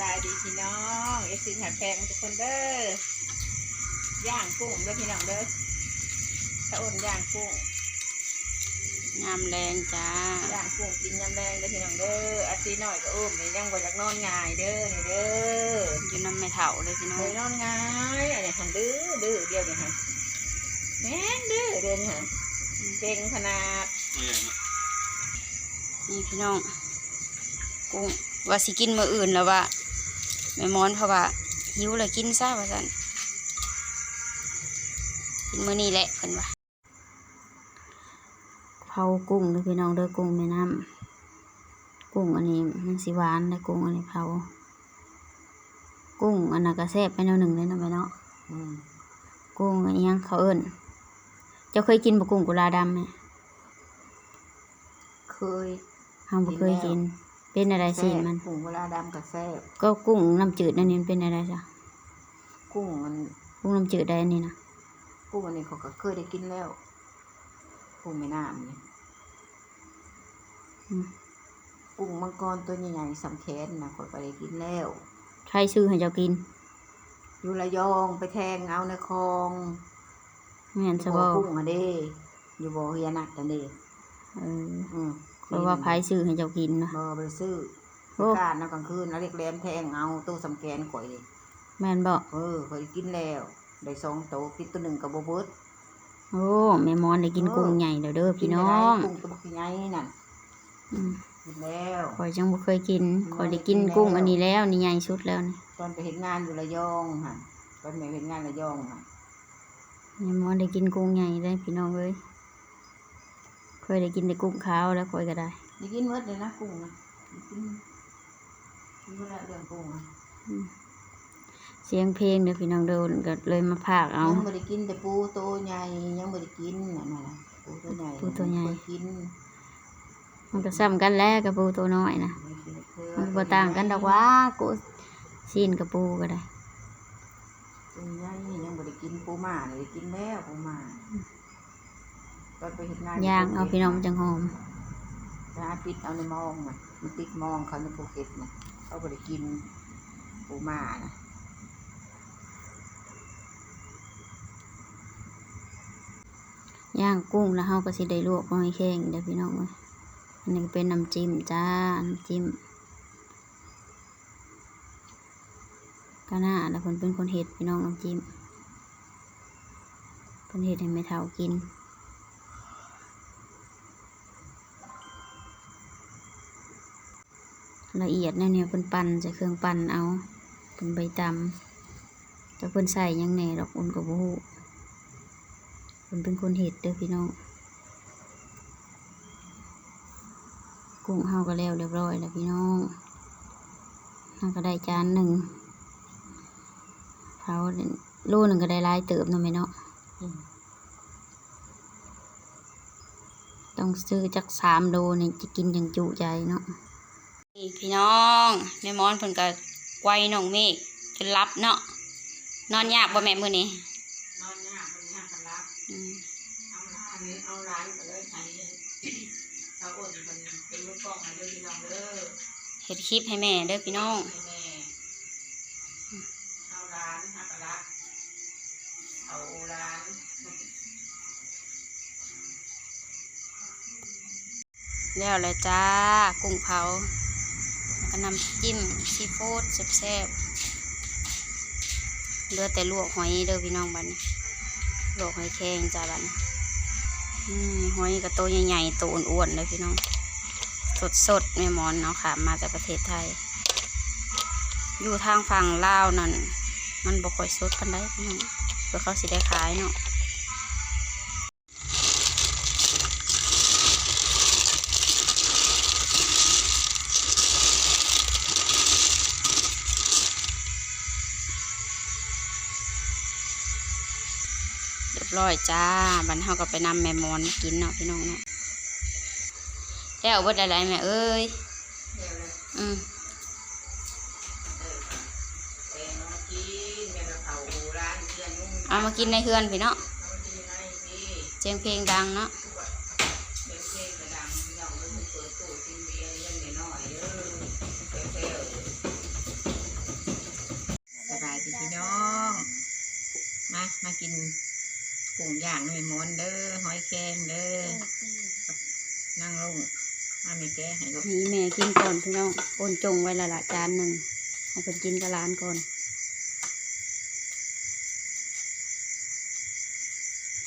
บายดีพี่น้องเอฟซีแถมแพงทุกคนเด้อย่างกุ้งเด้อพี่น้องเด้อตะอ้นย่างกุ้งงามแรงจ้าย่างกุ้งกินยำแดงเด้อพี่น้องเด้ออาทิตย์หน่อยก็อุ้มนี่ยังบ่อยากนอนง่ายเด้อนี่เด้ออยู่น้ำไม่เถ่าเลยพี่น้อเคงยนอนง่ายอันนี้หันดื้อดื้อเดียวนี่ฮะแม่นดื้อเดือนนี่ฮะเก่งขนาดนี่พี่น้องกุ้งว่าสิกินมื้ออื่นแล้วว่า แม่มอนเพราะว่าหิวเลยกินซะว่าซั่นกินมื้อนี้แหละเพิ่นว่าเผากุ้งเด้อพี่น้องเด้อกุ้งแม่น้ำกุ้งอันนี้มันสิหวานแต่กุ้งอันนี้เผา กุ้งอันนั้นก็แซ่บไปแนวหนึ่งเลยเนาะแม่เนาะอืมกุ้งอันนี้ยังเขาเอิ้นเจ้าเคยกินบ่กุ้งกุลาดำไหมเคยเฮาบ่เคยกิน เป็นอะไรสิมันกุ้งเวลาดำกับแซ่บก็กุ้งน้ำจืดนั่นนี่มันเป็นอะไรจ้ะกุ้งมันกุ้งน้ำจืดได้อันนี่นะกุ้งอันนี้เขาก็เคยได้กินแล้วกุ้งแม่น้ำนี่อืมกุ้งมังกรตัวใหญ่ๆสำแขนนะเขาก็ได้กินแล้วใครซื้อให้เจ้ากิน อยู่ระยองไปแทงเอาในคลองแม่นอซะยู่บ่บ่อกุ้งอะเด้อยู่บ่อเฮียนักกันเด้เอออืม เพราะว่าไผซื้อให้เจ้ากินนะบ่ไปซื้อโอ้การนะกลางคืนแล้วเรียกแหลมแทงเอาตู้สำแขนข่อยนี่แม่นบ่เออข่อยกินแล้ว ได้สองโตวกินตัวหนึ่งกับบ่เบิดโอ้แม่มอนได้กินเออกุ้งใหญ่แล้วเด้อพี่น้อกิงได้กุ้งตัวบักใหญ่นั่นอืมกินแล้วข่อยจังบ่เคยกินอืมข่อยได้กินกินแล้วกุ้งอันนี้แล้วนี่ใหญ่สุดแล้วนี่ตอนไปเห็นงานอยู่ระยองค่ะตอนไปเห็นงานระยองค่ะแม่มอนได้กินกุ้งใหญ่ได้พี่น้องเอ้ย เคยได้กินแต่กุ้งขาวแล้วข่อยก็ได้ได้กินเบิดเลยนะกุ้งนะได้กินกินเบิดแล้วเรื่องกุ้งอะเสียงเพลงเด้อพี่น้องเด้อก็เลยมาพากเอายังไม่ได้กินแต่ปูโตวใหญ่ยังไม่ได้กินนั่นน่ะปูตัวใหญ่ปูตัวใหญ่เคยกินมันก็ซ้ำกันแล้วกับปูตัวน้อยนะไม่กินเคยมันบ่ต่างกันดอกว่ากูซีนกับปูก็ได้ตัวใหญ่ยังไม่ได้กินปูหมาเลยกินแล้วปูหมา ตอนไปเห็นงานย่างเอาพี่น้องจังหอมไปหาปิดเอาในมองน่ะมันติดมองเขาในภูเก็ตนะเขาไม่ได้กินปูหมานะย่างกุ้งแล้วเฮาก็สิได้ลวกหอยแข้งเด้อพี่น้องเอ้ยอันนี้ก็เป็นน้ำจิ้มจ้า น้ำจิ้มก็น่าแล้วเพิ่นเป็นคนเฮ็ดพี่น้องน้ำจิ้มเพิ่นเฮ็ดให้แม่เฒ่ากิน ละเอียดแนวเนี่ยเพิ่นปั่นใส่เครื่องปั่นเอาเป็นใบตำแต่เพิ่นใส่ยังแหน่ดอกอุ่นกับบูเพิ่นเป็นคนเห็ดเด้อพี่น้องกุ้งเฮาก็แล้วเรียบร้อยแล้วพี่น้องเฮาก็ได้จานหนึ่งเผาโลหนึ่งก็ได้หลายเติบเนาะแม่เนาะต้องซื้อจักสามโลนี่จะกินอย่างจุใจเนาะ พี่น้องแม่มอนเพิ่นก็ไกวน้องเมฆจนรับเนาะนอนยากบ่แม่มื้อนี้นอนยากคนยากกันรับอืมเอาร้านเอาร้านไปเลยใช้เขาโอนเป็นเป็นลูกกล้องให้ด้วยพี่น้องเด้อเฮ็ดคลิปให้แม่เด้อพี่น้องให้แม่เอาร้านหักรักเอาร้านแล้วแหละจ้ากุ้งเผาแล้ว ก็น้ำจิ้มซีฟู้ดแซ่บๆเหลือแต่ลวกหอยเด้อพี่น้องบัดนี้ลวกหอยแครงจ้าบันหอยก็โตวใหญ่ๆโตวอ้วนๆเลยพี่น้อง สดๆแม่มอนเนาะค่ะ มาจากประเทศไทย อยู่ทางฝั่งลาวนั่น มันบ่ค่อยสดปานใดพี่น้องเพื่อเขาสิได้ขายเนาะ บร้อยจ้าบันเฮาก็ไปนำแมมอนกินเนาะพี่น้องเนาะแล้ว่าดอะไรแม่เอ้ยอืมเอามากินในเฮือนพี่เนาะเจียงเพลงดังเนาะสบายดีพี่น้อง มา มากิน กุ้งย่างไม่ม้อนเด้อหอยแครงเด้อนั่งลงมาไม่แก้ให้ลูกนี่แม่กินก่อนพี่น้องโอนจงไว้และละจานหนึ่งให้เพิ่นกินกับร้านก่อน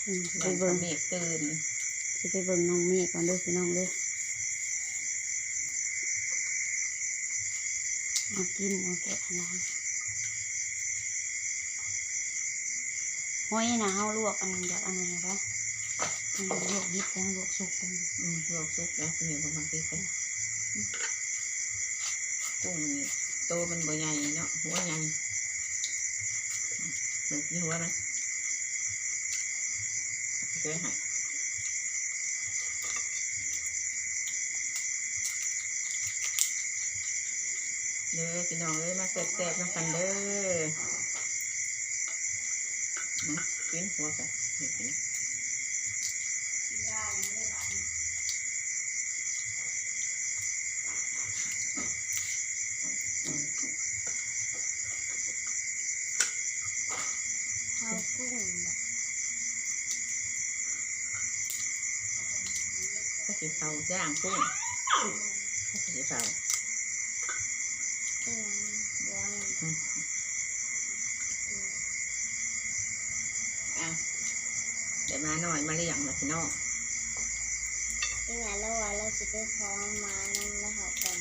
อืมสิไปย่างเบิ่งเมฆตื่นสิไปเบิ่งน้องเมฆก่อนเด้อพี่น้องเด้อเอากินเอาแกะน้ำ ห้อยนะเฮาลวกอันอยากอันนี้นะลวกดิบแล้วลวกสุกกันอืมลวกซุปแล้วเนี่ยประมาณนี้ไปกุ้งนี่โตมันบ่ใหญ่เนาะหัวใหญ่แบบนี้หัวมันแก้ให้เด้อพี่น้องเอ้ยมาแซ่บๆน้ำกันเด้อ กินหัวกันกินเอากุ้งบ่ก็สิเผาย่างกุ้งก็สิเผากุ้งบัวอืมอะ เดี๋ยวมาหน่อยมาเลี้ยงนะพี่น้องที่ไหนแล้วว่าเราสิไปขอมานั่งแล้วเขากัน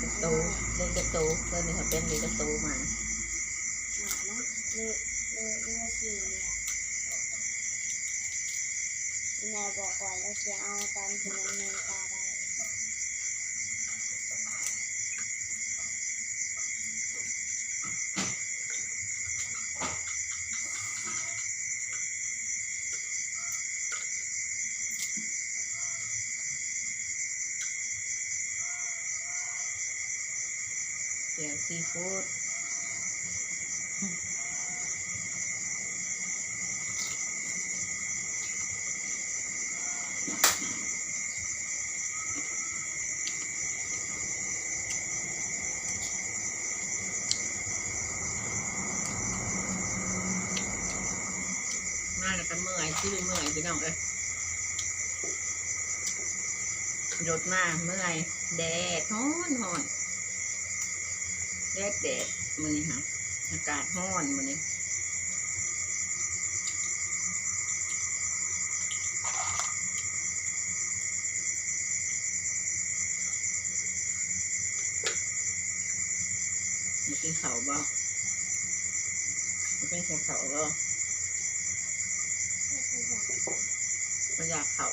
กระตูเล่นกระตูเพื่อนนี่เขาเป็นมีกระตูมาหมาเนาะเลือเลือเลือสี่เนี่ยที่ไหนบอกว่าเราจะเอาตอนที่มันมีตาได้ เดี๋ยว ซีฟู้ดมาแล้วก็เมื่อยชื่อเมื่อยพี่น้องเอ้ยรถมาเมื่อยแดดฮ้อนฮ้อน แยกแดดมันนี่ค่ะอากาศห้อนมันนี่มันเป็นเขาบ้างมันเป็นแค่เขาบ่มันอยากเขา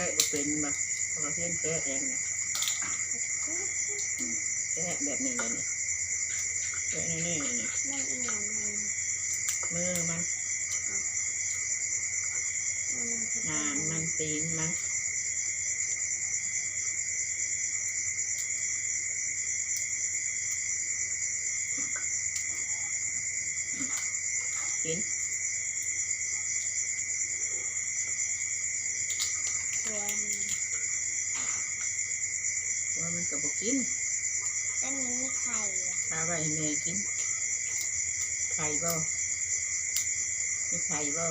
ก้บ่เป็นบ่เพราเราเพี้ยนแก้เองเนี่ยแก้แบบนี้เลยนี่แก้นี่นี่นี่มันอีหยังมันมือมันมันมันคือหางมันตีนมันกิน ตัวมัน ว่ามันก็บอกกินแล้วมีมีไข่อะพาไปให้แม่กินไข่บ่มีไข่บ่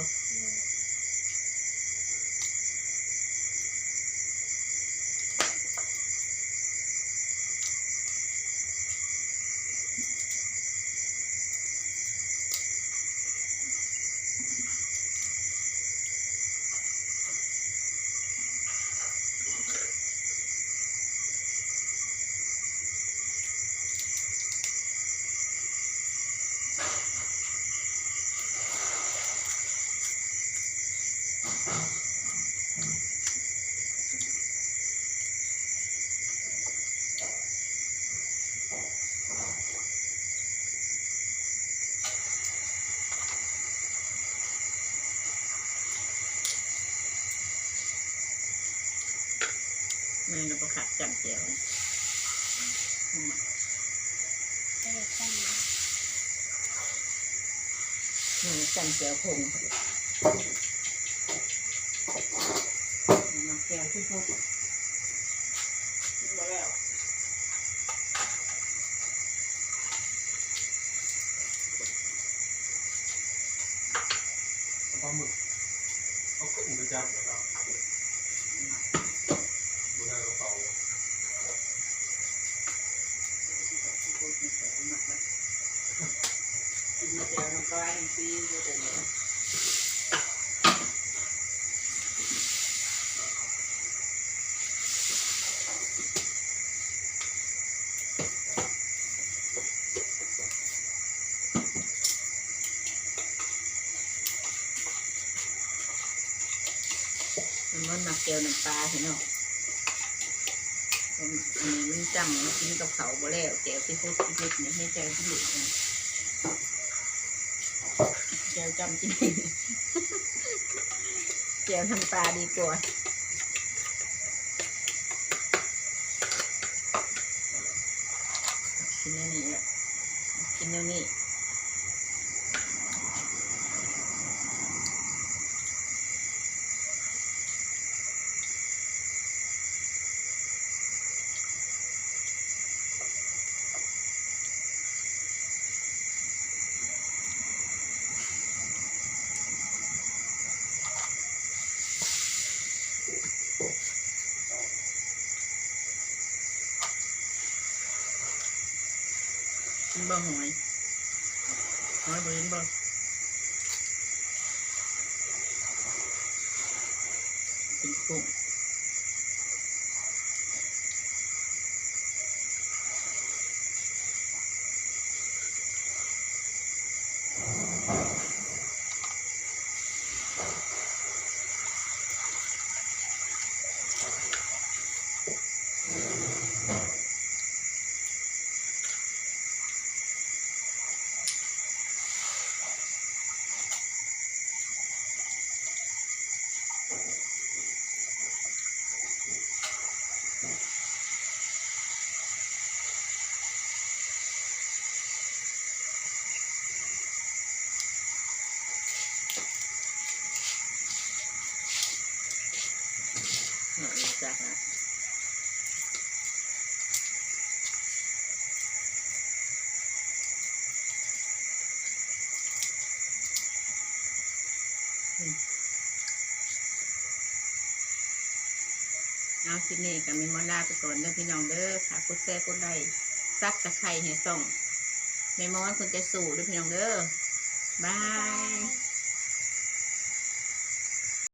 มันก็ขัดจัำเกียวมันจัำเกียวคงมาแก้วที่พบาแล้วปลาหมึกเขาขึ้นประจำเหรอครั มันมันมาเกียวน้ำปลาเห็นเนาะอันนี้ มันจำมากินกับเขาบ่แล้วแจวที่พูดที่พูดเนี่ยให้แจวที่หลุดนะแจวจำจริงแจวน้ำปลาดีกว่ากินแนวนี้แหละกินแนวนี้ บ่หอยหอยบ่เห็นบ่ เอาคลิปนี้กับมีมอลาไปก่อนเด้อพี่น้องเด้อค่ะกดแซ่กดไลค์ซักตะไคร้ให้ส่องแม่มอนคุณจะสู่เด้อพี่น้องเด้อบาย